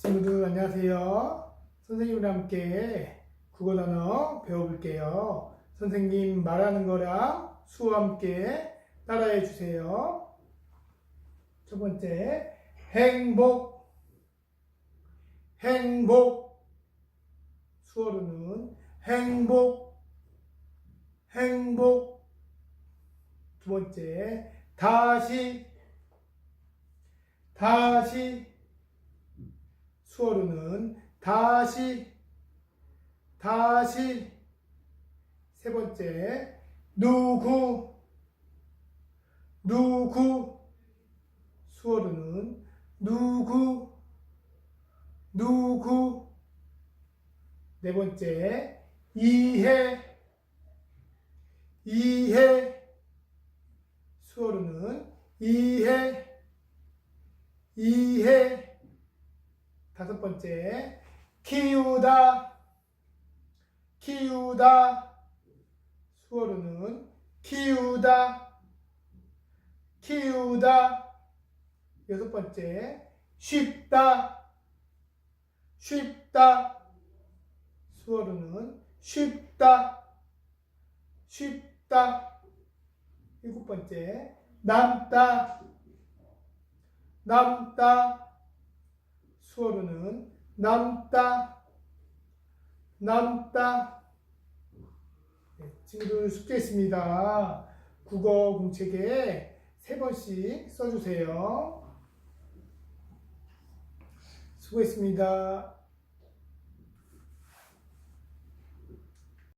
친구들 안녕하세요. 선생님과 함께 국어 단어 배워볼게요. 선생님 말하는 거랑 수와 함께 따라해 주세요. 첫 번째, 행복, 행복. 수어로는 행복, 행복. 두 번째, 다시, 다시. 수어로는 다시, 다시. 세 번째, 누구, 누구. 수어로는 누구, 누구. 네 번째, 이해, 이해. 수어로는 이해, 이해. 다섯 번째, 키우다, 키우다. 수어로는 키우다, 키우다. 여섯 번째, 쉽다, 쉽다. 수어로는 쉽다, 쉽다. 일곱 번째, 남다, 남다. 수어로는 남다, 남다. 네, 친구들 숙제했습니다. 국어 공책에 세 번씩 써주세요. 수고했습니다.